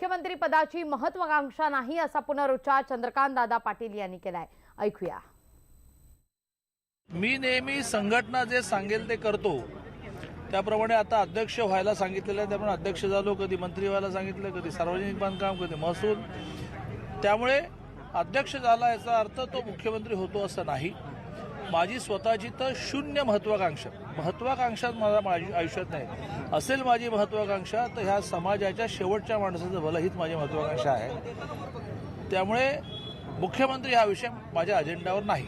मुख्यमंत्री पदाची महत्वाकांक्षा नाही असा पुनरुच्चार चंद्रकांत दादा पाटील यांनी केलाय. ऐकूया. मी नेहमी संघटना जे सांगेल ते करतो. त्याप्रमाणे आता अध्यक्ष व्हायला सांगितलेलं आहे त्यामुळे अध्यक्ष झालो कधी मंत्री व्हायला सांगितलं कधी सार्वजनिक बांधकाम कधी महसूल. त्यामुळे अध्यक्ष झाला याचा अर्थ तो मुख्यमंत्री होतो असं नाही. माझी स्वतःची तर शून्य महत्वाकांक्षा. महत्वाकांक्षा मला माझ्या आयुष्यात नाही. असेल माझी महत्वाकांक्षा तर ह्या समाजाच्या शेवटच्या माणसाचं भलं हीच माझी महत्वाकांक्षा आहे. त्यामुळे मुख्यमंत्री हा विषय माझ्या अजेंडावर नाही.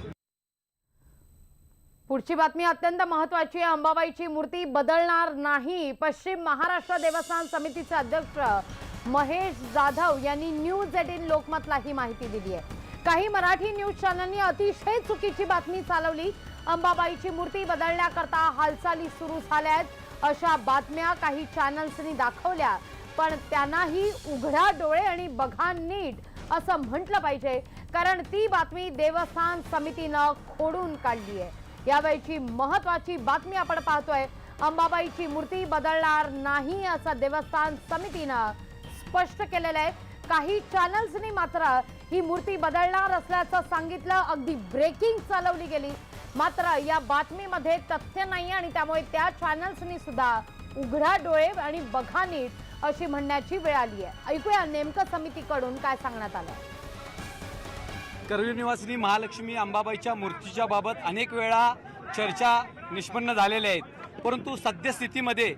पुढची बातमी अत्यंत महत्वाची आहे. अंबाबाईची मूर्ती बदलणार नाही. पश्चिम महाराष्ट्र देवस्थान समितीचे अध्यक्ष महेश जाधव यांनी न्यूज एटीन लोकमतला ही माहिती दिली आहे. काही मराठी न्यूज चॅनलनी अतिशय चुकीची बातमी चालवली. अंबाबाईची मूर्ती बदलण्याकरता हालचाली सुरू झाल्या आहेत अशा बातम्या काही चॅनल्सनी दाखवल्या पण त्यांनाही उघडा डोळे आणि बघा नीट असं म्हटलं पाहिजे कारण ती बातमी देवस्थान समितीनं खोडून काढली आहे. यावेळची महत्वाची बातमी आपण पाहतोय अंबाबाईची मूर्ती बदलणार नाही असं देवस्थान समितीनं स्पष्ट केलेलं आहे. काही चॅनल्सनी मात्र ही मूर्ती बदलणार असल्याचं सांगितलं अगदी ब्रेकिंग चालवली गेली. मात्र या बातमीमध्ये तथ्य नाही आणि त्यामुळे त्या चॅनल्सनी सुद्धा उघडा डोळे आणि बघा नीट अशी म्हणण्याची वेळ आली आहे. ऐकूया नेमकं समितीकडून काय सांगण्यात आलं करवीर निवासिनी महालक्ष्मी अंबाबाईच्या मूर्तीच्या बाबत अनेक वेळा चर्चा निष्पन्न झालेल्या आहेत. परंतु सद्यस्थितीमध्ये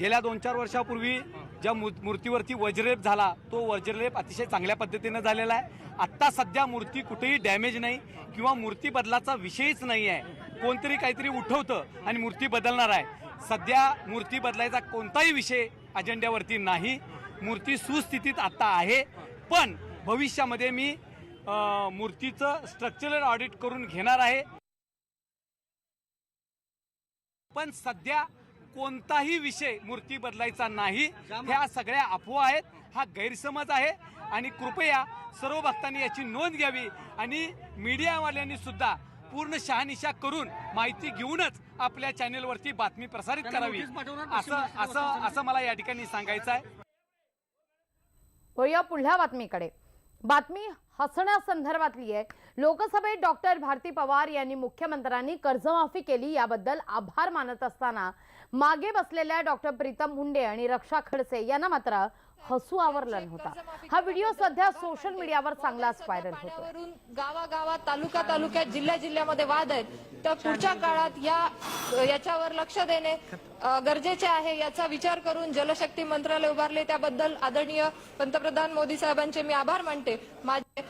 गेल्या दोन चार वर्षापूर्वी ज्या मूर- मूर्तीवरती वज्रलेप झाला तो वज्रलेप अतिशय चांगल्या पद्धतीनं झालेला आहे. आत्ता सध्या मूर्ती कुठेही डॅमेज नाही किंवा मूर्ती बदलाचा विषयच नाही आहे. कोणतरी काहीतरी उठवतं आणि मूर्ती बदलणार आहे. सध्या मूर्ती बदलायचा कोणताही विषय अजेंड्यावरती नाही. मूर्ती सुस्थितीत आत्ता आहे. पण भविष्यामध्ये मी मूर्तीचं स्ट्रक्चरल ऑडिट करून घेणार आहे. पण सध्या कोणताही विषय मूर्ती बदलायचा नाही. ह्या सगळ्या अफवा आहेत हा गैरसमज आहे आणि कृपया सर्व भक्तांनी याची नोंद घ्यावी आणि मीडियावाल्यांनी सुद्धा पूर्ण शहानिशा करून माहिती घेऊनच आपल्या चॅनेलवरती बातमी प्रसारित करावी. असं असं असं मला या ठिकाणी सांगायचं आहे. पुढल्या बातमीकडे. बातमी हसण्यासंदर्भातली आहे लोकसभेत डॉक्टर भारती पवार यांनी मुख्यमंत्र्यांनी कर्जमाफी केली याबद्दल आभार मानत असताना मागे बसलेल्या डॉक्टर प्रीतम मुंडे आणि रक्षा खडसे यांना मात्र हसू आवरलं नव्हता. हा व्हिडिओ सध्या सोशल मीडियावर चांगलाच व्हायरल होतो गावागावात तालुका तालुक्यात जिल्ह्या जिल्ह्यामध्ये वाद आहेत. तर पुढच्या काळात या याच्यावर लक्ष देणे गरजेचे आहे याचा विचार करून जलशक्ती मंत्रालय उभारले. त्याबद्दल आदरणीय पंतप्रधान मोदी साहेबांचे मी आभार मानते. माझे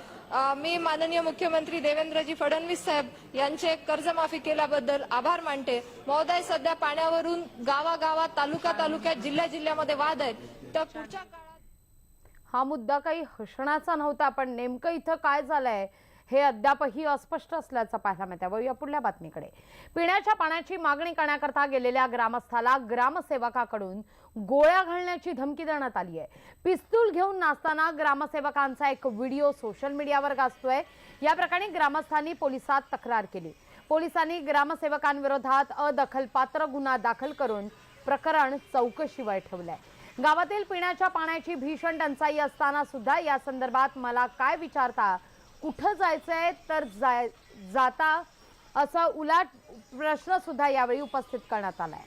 मी माननीय मुख्यमंत्री देवेंद्रजी फडणवीस साहेब यांचे कर्जमाफी केल्याबद्दल आभार मानते. महोदय सध्या पाण्यावरून गावागावात तालुका तालुक्यात जिल्ह्या जिल्ह्यामध्ये वाद आहेत. तर पुढच्या हा मुद्दा काही हसण्याचा नव्हता पण नेमकं इथं काय झालंय हे अद्यापही अस्पष्ट असल्याचं पाहायला मिळतं वळूया पुढल्या बातमीकडे. पिण्याच्या पाण्याची मागणी करण्याकरता गेलेल्या ग्रामस्थाला ग्रामसेवकाकडून गोळ्या घालण्याची धमकी देण्यात आली आहे. पिस्तूल घेऊन नाचताना ग्रामसेवकांचा एक व्हिडिओ सोशल मीडियावर गाजतोय. या प्रकरणी ग्रामस्थांनी पोलिसात तक्रार केली. पोलिसांनी ग्रामसेवकांविरोधात अदखलपात्र गुन्हा दाखल करून प्रकरण चौकशीवर ठेवलंय. गावातील पिण्याच्या पाण्याची भीषण टंचाई असताना सुद्धा या संदर्भात मला काय विचारता? कुठं जायचंय? तर जाय जाता असं उलाट प्रश्न सुद्धा यावेळी उपस्थित करण्यात आलाय.